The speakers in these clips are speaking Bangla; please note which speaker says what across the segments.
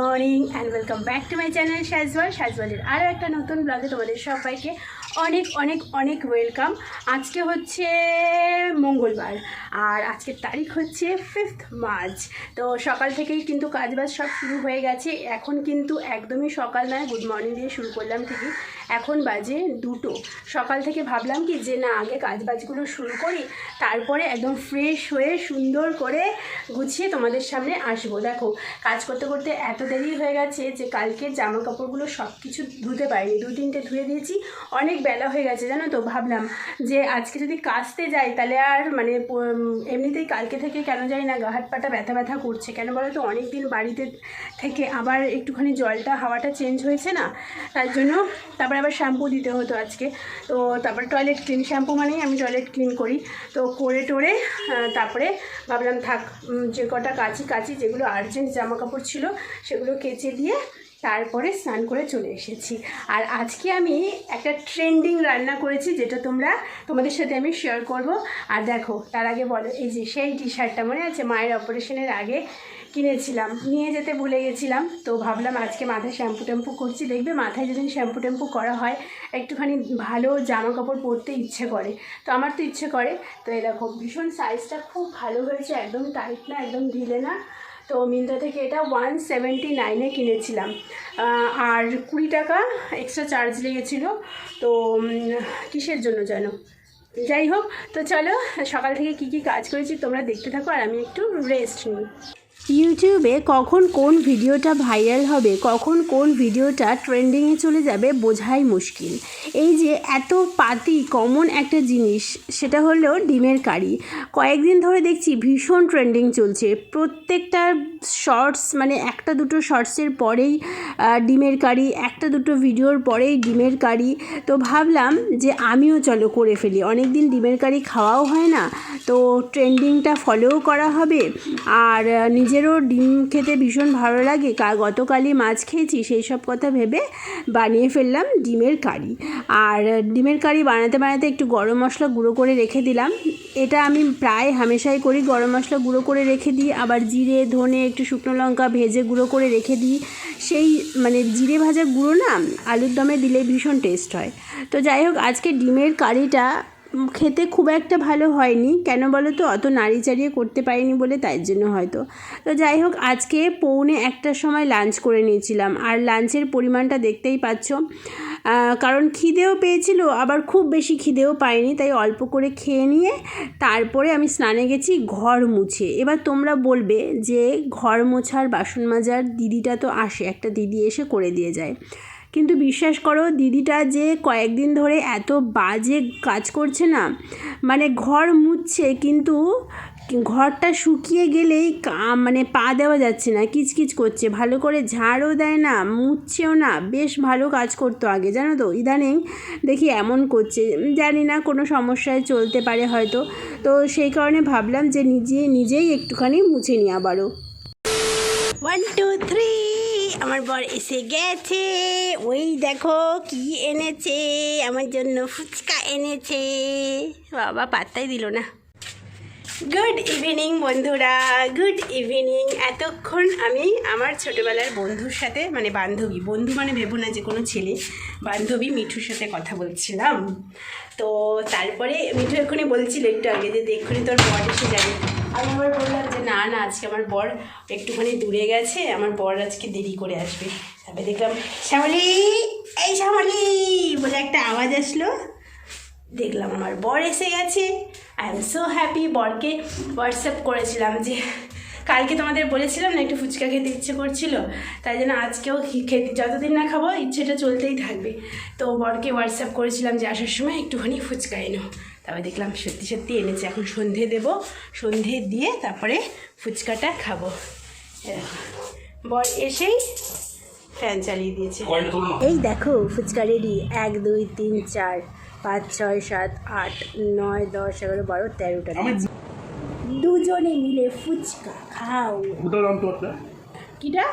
Speaker 1: morning and welcome back to my channel সাজওয়াল সাজওয়ালের আরও একটা নতুন ব্লগে তোমাদের সবাইকে অনেক অনেক অনেক ওয়েলকাম আজকে হচ্ছে মঙ্গলবার আর আজকের তারিখ হচ্ছে ফিফথ মার্চ তো সকাল থেকেই কিন্তু কাজবাজ সব শুরু হয়ে গেছে এখন কিন্তু একদমই সকাল নয় গুড মর্নিং দিয়ে শুরু করলাম ঠিকই এখন বাজে দুটো সকাল থেকে ভাবলাম কি যে না আগে কাজবাজগুলো শুরু করি তারপরে একদম ফ্রেশ হয়ে সুন্দর করে গুছিয়ে তোমাদের সামনে আসবো দেখো কাজ করতে করতে এত দেরি হয়ে গেছে যে কালকে জামা কাপড়গুলো সব কিছু ধুতে পারিনি দু তিনটে ধুয়ে দিয়েছি অনেক বেলা হয়ে গেছে জানো তো ভাবলাম যে আজকে যদি কাচতে যাই তাহলে আর মানে এমনিতেই কালকে থেকে কেন যাই না গাহাট পাটা ব্যথা ব্যথা করছে কেন বলো তো অনেক দিন বাড়িতে থেকে আবার একটুখানি জলটা হাওয়াটা চেঞ্জ হয়েছে না তার জন্য তারপর আবার শ্যাম্পু দিতে হতো আজকে তো তারপর টয়লেট ক্লিন শ্যাম্পু মানেই আমি টয়লেট ক্লিন করি তো করে টোরে তারপরে ভাবলাম থাক যে কটা কাচি কাচি যেগুলো আর্জেন্ট জামা কাপড় ছিল সেগুলো কেচে দিয়ে তারপরে স্নান করে চলে এসেছি আর আজকে আমি একটা ট্রেন্ডিং রান্না করেছি যেটা তোমরা তোমাদের সাথে আমি শেয়ার করব আর দেখো তার আগে বলো এই যে সেই টি শার্টটা মনে আছে মায়ের অপারেশনের আগে কিনেছিলাম নিয়ে যেতে ভুলে গেছিলাম তো ভাবলাম আজকে মাথায় শ্যাম্পু ট্যাম্পু করছি দেখবে মাথায় যেদিন শ্যাম্পু ট্যাম্পু করা হয় একটুখানি ভালো জামা কাপড় পরতে ইচ্ছে করে তো আমার তো ইচ্ছে করে তো এরকম দেখো ভীষণ সাইজটা খুব ভালো হয়েছে একদম টাইট না একদম ঢিলে না তো মিন্ত্রা থেকে এটা ওয়ান সেভেন্টি নাইনে কিনেছিলাম আর কুড়ি টাকা এক্সট্রা চার্জ লেগেছিলো তো কিসের জন্য যেন যাই হোক তো চলো সকাল থেকে কি কি কাজ করেছি তোমরা দেখতে থাকো আর আমি একটু রেস্ট নিই ইউটিউবে কখন কোন ভিডিওটা ভাইরাল হবে কখন কোন ভিডিওটা ট্রেন্ডিংয়ে চলে যাবে বোঝাই মুশকিল এই যে এত পাতি কমন একটা জিনিস সেটা হলো ডিমের কারি কয়েকদিন ধরে দেখছি ভীষণ ট্রেন্ডিং চলছে প্রত্যেকটা শর্টস মানে একটা দুটো শর্টসের পরেই ডিমের কারি একটা দুটো ভিডিওর পরেই ডিমের কারি তো ভাবলাম যে আমিও চলো করে ফেলি অনেক দিন ডিমের কারি খাওয়াও হয় না তো ট্রেন্ডিংটা ফলোও করা হবে আর নিজেরও ডিম খেতে ভীষণ ভালো লাগে গতকালই মাছ খেয়েছি সেই সব কথা ভেবে বানিয়ে ফেললাম ডিমের কারি আর ডিমের কারি বানাতে বানাতে একটু গরম মশলা গুঁড়ো করে রেখে দিলাম এটা আমি প্রায় হামেশাই করি গরম মশলা গুঁড়ো করে রেখে দিই আবার জিরে ধনে একটু শুকনো লঙ্কা ভেজে গুঁড়ো করে রেখে দিই সেই মানে জিরে ভাজা গুঁড়ো না আলুর দমে দিলে ভীষণ টেস্ট হয় তো যাই হোক আজকে ডিমের কারিটা খেতে খুব একটা ভালো হয়নি কেন বলো তো অত নাড়ি চাড়িয়ে করতে পারিনি বলে তাই জন্য হয়তো তো যাই হোক আজকে পৌনে একটার সময় লাঞ্চ করে নিয়েছিলাম আর লাঞ্চের পরিমাণটা দেখতেই পাচ্ছ কারণ খিদেও পেয়েছিল আবার খুব বেশি খিদেও পাইনি তাই অল্প করে খেয়ে নিয়ে তারপরে আমি স্নানে গেছি ঘর মুছে এবার তোমরা বলবে যে ঘর মোছার বাসন মাজার দিদিটা তো আসে একটা দিদি এসে করে দিয়ে যায় কিন্তু বিশ্বাস করো দিদিটা যে কয়েকদিন ধরে এত বাজে কাজ করছে না মানে ঘর মুছছে কিন্তু ঘরটা শুকিয়ে গেলেই মানে পা দেওয়া যাচ্ছে না কিচকিচ করছে ভালো করে ঝাড়ও দেয় না মুচ্ছেও না বেশ ভালো কাজ করতো আগে জানো তো ইদানিং দেখি এমন করছে জানি না কোনো সমস্যায় চলতে পারে হয়তো তো সেই কারণে ভাবলাম যে নিজে নিজেই একটুখানি মুছে নিই আবারও ওয়ান টু থ্রি আমার বর এসে গেছে ওই দেখো কি এনেছে আমার জন্য ফুচকা এনেছে বাবা পাত্তাই দিল না গুড ইভিনিং বন্ধুরা গুড ইভিনিং এতক্ষণ আমি আমার ছোটোবেলার বন্ধুর সাথে মানে বান্ধবী বন্ধু মানে ভেবো না যে কোনো ছেলে বান্ধবী মিঠুর সাথে কথা বলছিলাম তো তারপরে মিঠু এক্ষুনি বলছিল একটু আগে যে দেখুন তোর বর এসে যাবে আমি আবার বললাম যে না না আজকে আমার বর একটুখানি দূরে গেছে আমার বর আজকে দেরি করে আসবে তারপরে দেখলাম শ্যামলি এই শ্যামলি বলে একটা আওয়াজ আসলো দেখলাম আমার বর এসে গেছে আই এম সো হ্যাপি বরকে হোয়াটসঅ্যাপ করেছিলাম যে কালকে তোমাদের বলেছিলাম না একটু ফুচকা খেতে ইচ্ছে করছিল তাই জন্য আজকেও খেতে যতদিন না খাবো ইচ্ছেটা চলতেই থাকবে তো বরকে হোয়াটসঅ্যাপ করেছিলাম যে আসার সময় একটুখানি ফুচকা এনো তারপরে দেখলাম সত্যি সত্যি এনেছে এখন সন্ধে দেব সন্ধে দিয়ে তারপরে ফুচকাটা খাবো বর এসেই ফ্যান চালিয়ে দিয়েছে এই দেখো ফুচকা রেডি এক দুই তিন চার পাঁচ ছয় সাত আট নয় দশ এগারো বারো তেরোটা দুজনে মিলে ফুচকা খাও কিটা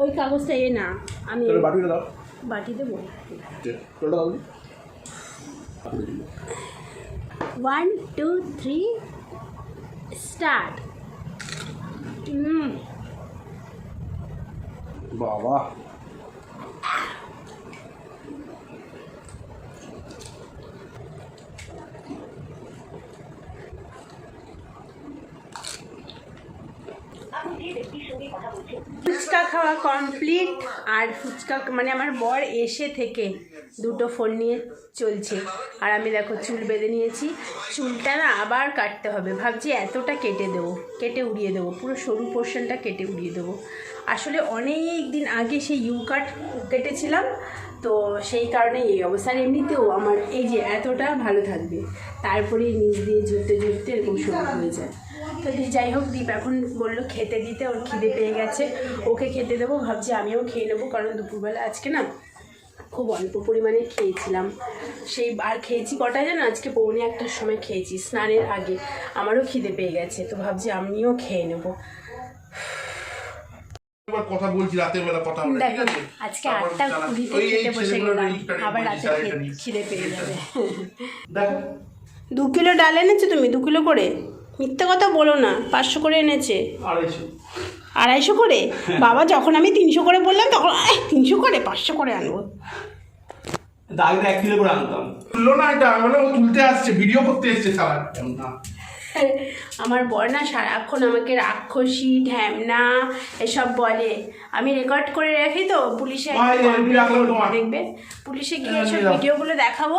Speaker 1: ওই কাগজটা এ না আমি বাটি দেবো ওয়ান টু থ্রি স্টার্ট বাবা ফুচকা খাওয়া কমপ্লিট আর ফুচকা মানে আমার বর এসে থেকে দুটো ফোন নিয়ে চলছে আর আমি দেখো চুল বেঁধে নিয়েছি চুলটা না আবার কাটতে হবে ভাবছি এতটা কেটে দেবো কেটে উড়িয়ে দেবো পুরো সরু পোর্শনটা কেটে উড়িয়ে দেবো আসলে অনেক দিন আগে সেই ইউ কাট কেটেছিলাম তো সেই কারণে এই অবস্থা এমনিতেও আমার এই যে এতটা ভালো থাকবে তারপরে নিচ দিয়ে জুড়তে জুড়তে এরকম সরু হয়ে যায় তো যাই হোক দীপ এখন বললো খেতে দিতে ওর খিদে পেয়ে গেছে ওকে খেতে দেবো ভাবছি আমিও খেয়ে নেবো কারণ দুপুরবেলা আজকে না খুব অল্প পরিমাণে খেয়েছিলাম সেই আর খেয়েছি কটা যেন আজকে পৌনে একটার সময় খেয়েছি স্নানের আগে আমারও খিদে পেয়ে গেছে তো ভাবছি আমিও খেয়ে নেব আজকে আটটা খেতে আবার খিদে পেয়ে দু কিলো ডাল এনেছো তুমি দু কিলো করে মিথ্যে কথা বলো না পাঁচশো করে এনেছে আড়াইশো আড়াইশো করে বাবা যখন আমি তিনশো করে বললাম তখন তিনশো করে পাঁচশো করে আনবো
Speaker 2: কিলো করে আনতাম মানে তুলতে আসছে ভিডিও করতে
Speaker 1: আমার বর না সারাক্ষণ আমাকে রাক্ষসী ঢ্যামনা এসব বলে আমি রেকর্ড করে রাখি তো পুলিশে দেখবে পুলিশে গিয়ে ভিডিওগুলো হ্যাঁ, দেখাবো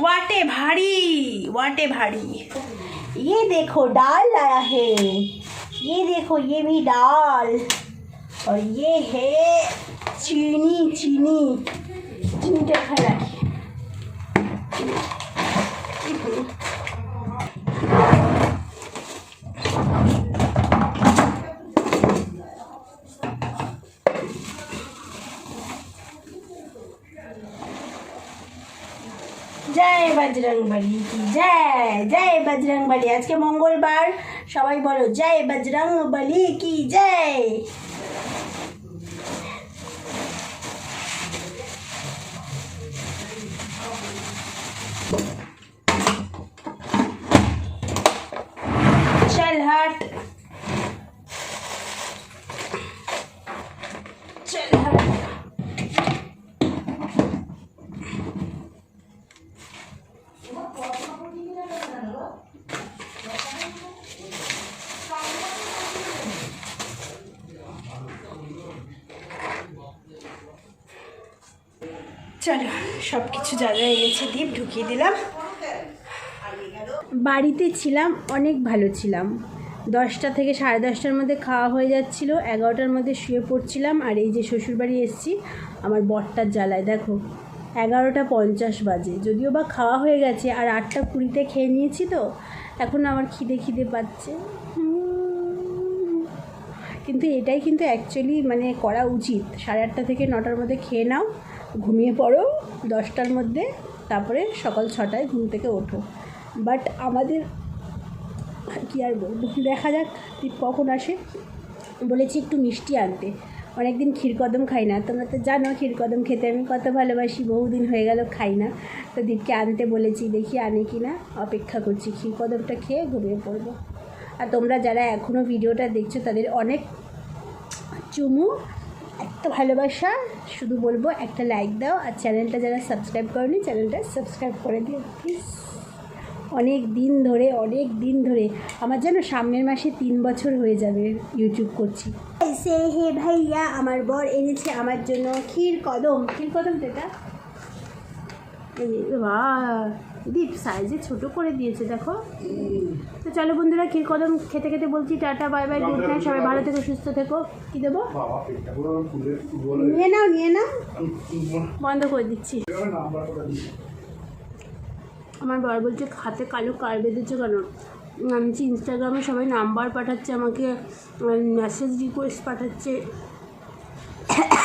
Speaker 1: वाटे भाड़ी वाटे भाड़ी ये देखो डाल लाया है ये देखो ये भी डाल और ये है चीनी चीनी चीनी रखा है জয় বাজরং কি জয় জয় বাজরং আজকে মঙ্গলবার সবাই বলো জয় বাজরং বলি কি জয় চলো সব কিছু যা যা এনেছে দ্বীপ ঢুকিয়ে দিলাম বাড়িতে ছিলাম অনেক ভালো ছিলাম দশটা থেকে সাড়ে দশটার মধ্যে খাওয়া হয়ে যাচ্ছিল এগারোটার মধ্যে শুয়ে পড়ছিলাম আর এই যে শ্বশুরবাড়ি এসেছি আমার বরটার জ্বালায় দেখো এগারোটা পঞ্চাশ বাজে যদিও বা খাওয়া হয়ে গেছে আর আটটা কুড়িতে খেয়ে নিয়েছি তো এখন আমার খিদে খিদে পাচ্ছে কিন্তু এটাই কিন্তু অ্যাকচুয়ালি মানে করা উচিত সাড়ে আটটা থেকে নটার মধ্যে খেয়ে নাও ঘুমিয়ে পড়ো দশটার মধ্যে তারপরে সকাল ছটায় ঘুম থেকে ওঠো বাট আমাদের কী আর বলবো দেখা যাক দীপ কখন আসে বলেছি একটু মিষ্টি আনতে অনেকদিন ক্ষীরকদম খাই না তোমরা তো জানো ক্ষীরকদম খেতে আমি কত ভালোবাসি বহুদিন হয়ে গেল খাই না তো দীপকে আনতে বলেছি দেখি আনে কি না অপেক্ষা করছি ক্ষীরকদমটা খেয়ে ঘুমিয়ে পড়বো আর তোমরা যারা এখনও ভিডিওটা দেখছো তাদের অনেক চুমু এত ভালোবাসা শুধু বলবো একটা লাইক দাও আর চ্যানেলটা যারা সাবস্ক্রাইব করেনি চ্যানেলটা সাবস্ক্রাইব করে দিও প্লিজ অনেক দিন ধরে অনেক দিন ধরে আমার যেন সামনের মাসে তিন বছর হয়ে যাবে ইউটিউব করছি সে হে ভাইয়া আমার বর এনেছে আমার জন্য ক্ষীর কদম ক্ষীর কদম যেটা বা ডিপ সাইজে ছোট করে দিয়েছে দেখো তো চলো বন্ধুরা ক্ষীর কদম খেতে খেতে বলছি tata bye bye good night সবাই ভালো থেকো সুস্থ থেকো কি দেবো নিয়ে নাও নিয়ে নাও বন্ধ করে দিচ্ছি আমার বর বলছে হাতে কালো কার বেঁধেছে কেন আমি ইনস্টাগ্রামে সবাই নাম্বার পাঠাচ্ছে আমাকে মেসেজ রিকোয়েস্ট পাঠাচ্ছে